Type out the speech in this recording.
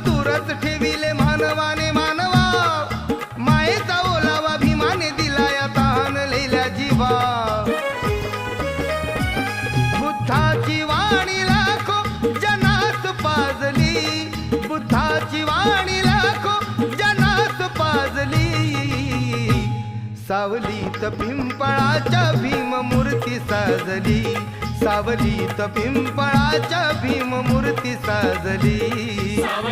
दूरच ठेविले मानवाने मानवा. मायेचा ओलावा भीमाने दिलाया तान लिहिल्या जीवा. बुद्धाची वाणी लाखो जनात पाजली. बुद्धाची वाणी लाखो जनात पाजली. सावलीत पिंपळाच्या भीम मूर्ती साजली. सावलीत पिंपळाच्या भीम मूर्ती साजली.